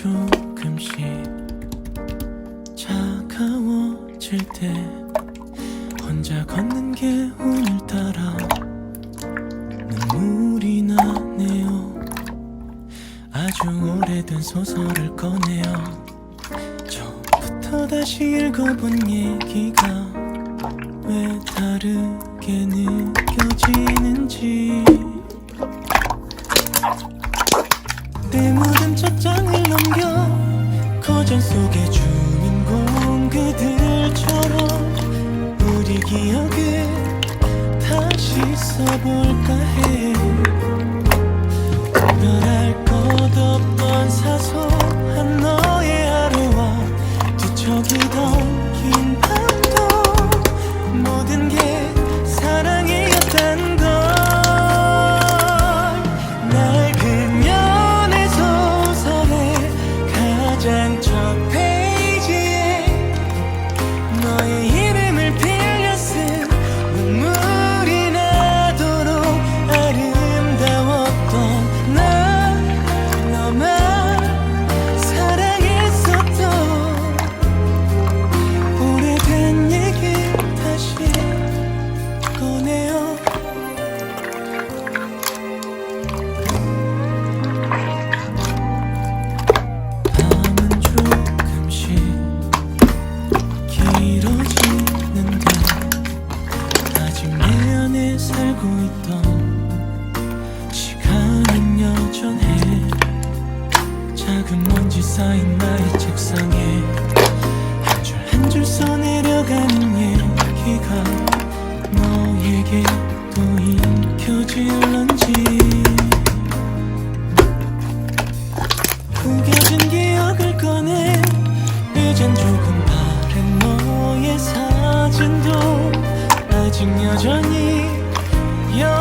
조금씩 차가워질 때 혼자 걷는 게 오늘따라 눈물이 나네요. 아주 오래된 소설을 꺼내요. 처음부터 다시 읽어본 얘기가 왜 다르게 느껴지는지 때문 은 찻장을 넘겨 거전 속의 주 살고 있던 시간은 여전해. 작은 먼지 쌓인 나의 책상에 한 줄 한 줄 써내려가는 얘기가 너에게도 읽혀질런지. 구겨진 기억을 꺼내 이젠 조금 다른 너의 사진도 아직 여전히 여